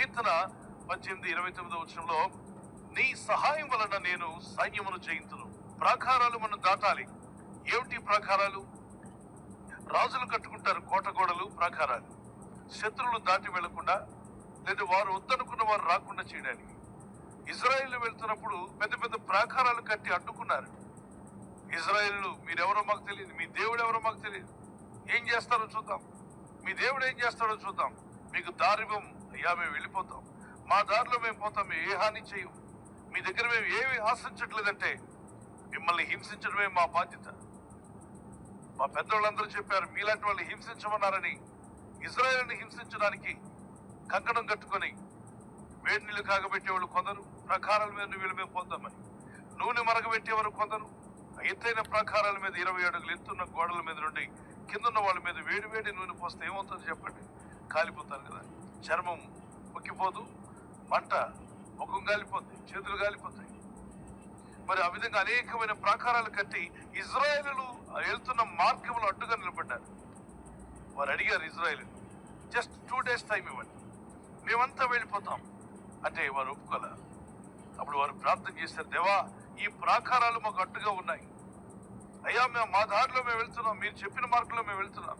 కీర్తన పద్దెనిమిది ఇరవై తొమ్మిదో వచ్చంలో నీ సహాయం వలన నేను సైన్యమును జయింతును. ప్రాకారాలు మనం దాటాలి. ఏమిటి ప్రాకారాలు? రాజులు కట్టుకుంటారు కోట గోడలు ప్రాకారాలు. శత్రువులు దాటి వెళ్ళకుండా లేదా వారు వద్దనుకున్న వారు రాకుండా చేయడానికి. ఇజ్రాయిల్ వెళ్తున్నప్పుడు పెద్ద పెద్ద ప్రాకారాలు కట్టి అడ్డుకున్నారు. ఇజ్రాయిల్ మీరెవరో మాకు తెలియదు మీ దేవుడు ఎవరో మాకు తెలియదు. ఏం చేస్తారో చూద్దాం. మీ దేవుడు ఏం చేస్తాడో చూద్దాం. మీకు దారివ్వం అయ్యా మేము వెళ్ళిపోతాం. మా దారిలో మేము పోతాం మేము ఏ హాని చేయం మీ దగ్గర మేము ఏమి ఆశించట్లేదంటే మిమ్మల్ని హింసించడమే మా బాధ్యత. మా పెద్దవాళ్ళందరూ చెప్పారు మీలాంటి వాళ్ళు హింసించమన్నారని. ఇజ్రాయల్ని హింసించడానికి కంకణం కట్టుకొని వేడి నీళ్ళు కాగబెట్టేవాళ్ళు కొందరు ప్రకారాల మీద వీళ్ళు మేము పోతామని నూనె మరగబెట్టేవారు కొందరు ఎత్తైన ప్రాకారాల మీద ఇరవై అడుగులు ఎత్తున్న గోడల మీద నుండి కిందున్న వాళ్ళ మీద వేడి వేడి నూనె పోస్తే ఏమవుతుందో చెప్పండి. కాలిపోతారు కదా. చర్మం ముక్కిపోదు మంట ముఖం కాలిపోద్ది చేతులు కాలిపోతాయి. మరి ఆ విధంగా అనేకమైన ప్రాకారాలు కట్టి ఇజ్రాయేలు వెళ్తున్న మార్గంలో అడ్డుగా నిలబడ్డారు. వారు అడిగారు Israel just two days time ఇవ్వండి మేమంతా వెళ్ళిపోతాం. అంటే వారు ఒప్పుకోలే. అప్పుడు వారు ప్రార్థన చేశారు దేవా ఈ ప్రాకారాలు మాకు అడ్డుగా ఉన్నాయి. అయ్యా మేము మా దారిలో మేము వెళ్తున్నాం మీరు చెప్పిన మార్గంలో మేము వెళ్తున్నాం.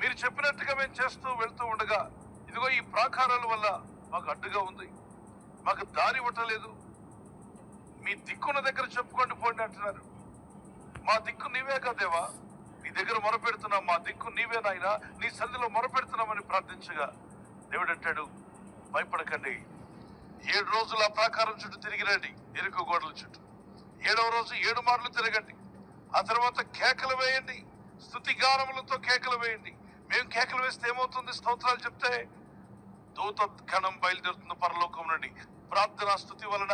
మీరు చెప్పినట్టుగా మేము చేస్తూ వెళ్తూ ఉండగా ఇదిగో ఈ ప్రాకారాల వల్ల మాకు అడ్డుగా ఉంది. మాకు దారి ఇవ్వటలేదు. మీ దిక్కున్న దగ్గర చెప్పుకోండి పోండి అంటున్నారు. మా దిక్కు నీవే కదేవా నీ దగ్గర మొరపెడుతున్నాం. మా దిక్కు నీవే నాయన. నీ సన్నిధిలో మొరపెడుతున్నామని ప్రార్థించగా దేవుడు అంటాడు భయపడకండి. ఏడు రోజులు ఆ ప్రాకారం చుట్టూ తిరిగి రండి. ఎరుకు గోడల చుట్టూ. ఏడవ రోజు ఏడు మార్లు తిరగండి. ఆ తర్వాత కేకలు వేయండి. స్థుతి గానములతో కేకలు వేయండి. మేము కేకలు వేస్తే ఏమవుతుంది? స్తోత్రాలు చెప్తే దూత కణం బయలుదేరుతున్న పరలోకం నుండి ప్రార్థనా స్థుతి వలన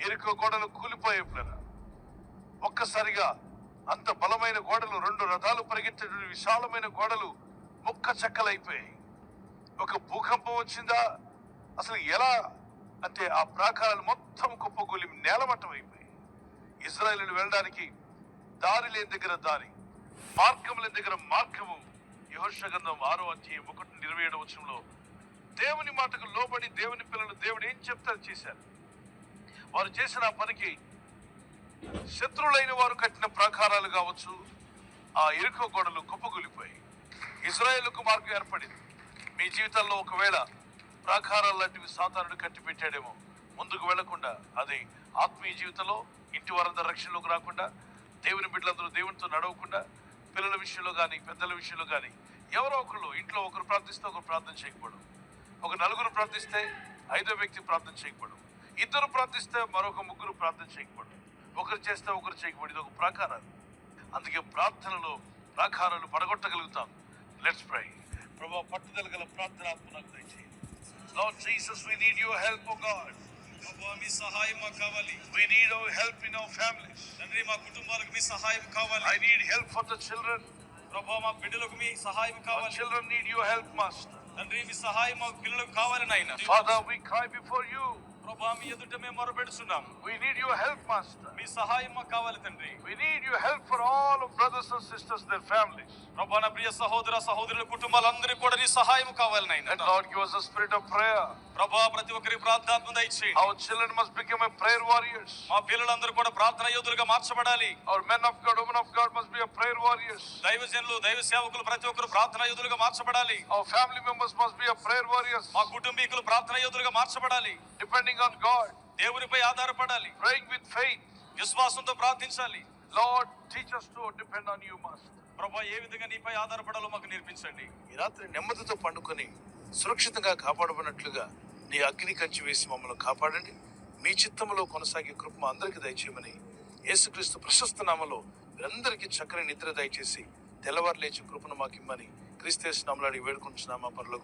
ఎరుక గోడలు కూలిపోయేట్లేనా ఒక్కసారిగా అంత బలమైన గోడలు రెండు రథాలు పరిగెత్తేటువంటి విశాలమైన గోడలు ముక్క చెక్కలైపోయాయి. ఒక భూకంపం వచ్చిందా? అసలు ఎలా? అంటే ఆ ప్రాకారాలు మొత్తం కుప్పగూలి నేలమట్టం అయిపోయాయి ఇజ్రాయేల్ వెళ్ళడానికి దారి లేని దగ్గర దారి మార్గం లేని దగ్గర మార్గము. యహోషగంధం ఆరో అధ్యాయం ఒకటి ఇరవై ఏడు దేవుని మాటకు లోబడి దేవుని పిల్లలు దేవుడు ఏం చెప్తారు చేశారు? వారు చేసిన పనికి శత్రువులైన వారు కట్టిన ప్రాకారాలు కావచ్చు ఆ ఇరుకు గోడలు కుప్పగూలిపోయి ఇజ్రాయేల్కు మార్గం ఏర్పడింది. మీ జీవితంలో ఒకవేళ ప్రాకారాలు లాంటివి సాతానుడు కట్టి పెట్టాడేమో ముందుకు వెళ్ళకుండా అది ఆత్మీయ జీవితంలో ఇంటి వారందరూ రక్షణలోకి రాకుండా దేవుని బిడ్డలందరూ దేవునితో నడవకుండా పిల్లల విషయంలో కానీ పెద్దల విషయంలో కానీ ఎవరో ఒకరు ఇంట్లో ఒకరు ప్రార్థిస్తే ఒకరు ప్రార్థన చేయకపోవడం ఒక నలుగురు ప్రార్థిస్తే ఐదో వ్యక్తి ప్రార్థన చేయకపోవడం ఇద్దరు ప్రార్థిస్తే మరొక ముగ్గురు ప్రార్థన చేయకపోవడం ఒకరు చేస్తే ఒకరు చేయకపోవడం ఇది ఒక ప్రాకారాలు. అందుకే ప్రార్థనలో ప్రాకారాలు పడగొట్టగలుగుతాం. లెట్స్ ప్ray ప్రభా పట్టుదల గల ప్రార్థన ఆత్మ నాకు దయచేయండి Lord Jesus, we need your help, God. ప్రభా మీ సహాయం మాకు కావాలి. We need your help in our families. తండ్రి మా కుటుంబాలకు మీ సహాయం కావాలి. I need help for the children. ప్రభా మా బిడ్డలకు మీ సహాయం కావాలి. children need your help, Master. తండ్రి మీ సహాయం మా పిల్లలకు కావాలి నాయన Father, we cry before you. ప్రభా మీ ఎదుట మేము మొరపెడుతున్నాం We need your help, Master. మీ సహాయం మాకు కావాలి తండ్రి We need your help for all of brothers and sisters, their families. ప్రభా నా ప్రియ సహోదర సహోదరుల కుటుంబాలందరికీ కూడా నీ సహాయం కావాలి And Lord, give us a spirit of prayer. ప్రభా ప్రతి ఒక్కరి ప్రార్థనాత్మ దయచేయండి Our children must become a prayer warriors. మా పిల్లలందరూ కూడా ప్రార్థన యోధులుగా మార్చబడాలి Our men of God, women of God must be a prayer warriors. దైవజనులు దైవ సేవకులు ప్రతి ఒక్కరు ప్రార్థన యోధులుగా మార్చబడాలి Our family members must be a prayer warriors. మా కుటుంబీకులు ప్రార్థన యోధులుగా మార్చబడాలి Depending on God, దేవునిపై ఆధారపడాలి praying with faith. విశ్వాసంతో ప్రార్థించాలి Lord, teach us to depend on you. ప్రభా ఏ విధంగా నీపై ఆధారపడాలో మాకు నేర్పించండి. ఈ రాత్రి నెమ్మదితో పండుకొని సురక్షితంగా కాపాడబడినట్లుగా నీ అగ్ని కంచి వేసి మమ్మల్ని కాపాడండి. మీ చిత్తములో కొనసాగే కృప అందరికీ దయచేయమని యేసుక్రీస్తు ప్రశస్త నామలో మీరందరికీ చక్కని నిద్ర దయచేసి తెల్లవారు లేచి కృపను మాకు ఇమ్మని క్రీస్తేసు నామలాడి వేడుకుంటున్నామా పరలోకి.